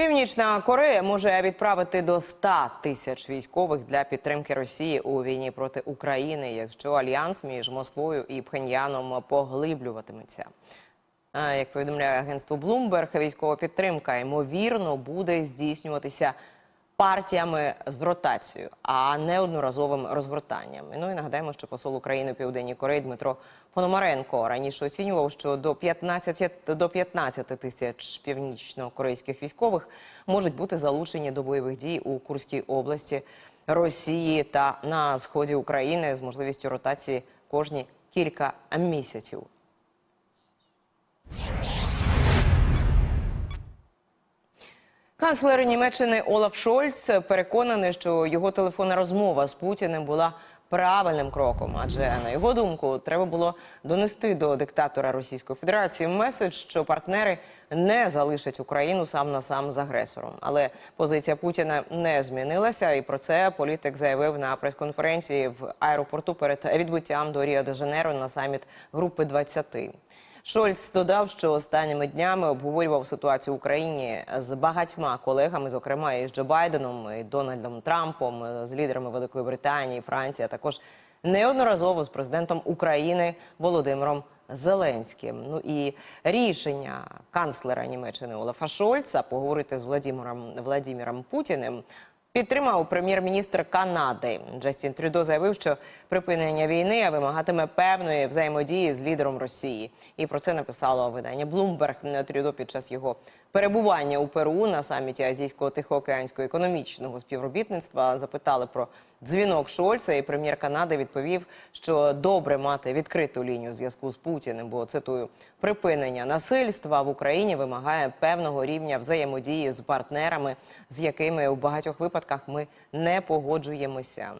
Північна Корея може відправити до 100 тисяч військових для підтримки Росії у війні проти України, якщо альянс між Москвою і Пхеньяном поглиблюватиметься. Як повідомляє агентство Bloomberg, військова підтримка ймовірно буде здійснюватися партіями з ротацією, а не одноразовим розгортанням. Ну і нагадаємо, що посол України Південній Кореї Дмитро Пономаренко раніше оцінював, що до 15, до 15 тисяч північно-корейських військових можуть бути залучені до бойових дій у Курській області Росії та на сході України з можливістю ротації кожні кілька місяців. Канцлер Німеччини Олаф Шольц переконаний, що його телефонна розмова з Путіним була правильним кроком, адже на його думку треба було донести до диктатора Російської Федерації меседж, що партнери не залишать Україну сам на сам з агресором. Але позиція Путіна не змінилася, і про це політик заявив на прес-конференції в аеропорту перед відбуттям до Ріо де Жанейро на саміт групи 20. Шольц додав, що останніми днями обговорював ситуацію в Україні з багатьма колегами, зокрема і з Джо Байденом, і Дональдом Трампом, з лідерами Великої Британії, Франції, а також неодноразово з президентом України Володимиром Зеленським. Ну і рішення канцлера Німеччини Олафа Шольца поговорити з Владимиром Владимиром Путіним. Підтримав прем'єр-міністр Канади Джастін Трюдо заявив, що припинення війни вимагатиме певної взаємодії з лідером Росії. І про це написало видання Bloomberg. Трюдо під час його перебування у Перу на саміті Азійського тихоокеанського економічного співробітництва запитали про дзвінок Шольца. І прем'єр Канади відповів, що добре мати відкриту лінію зв'язку з Путіним, бо цитую припинення насильства в Україні вимагає певного рівня взаємодії з партнерами, з якими у багатьох випадках ми не погоджуємося.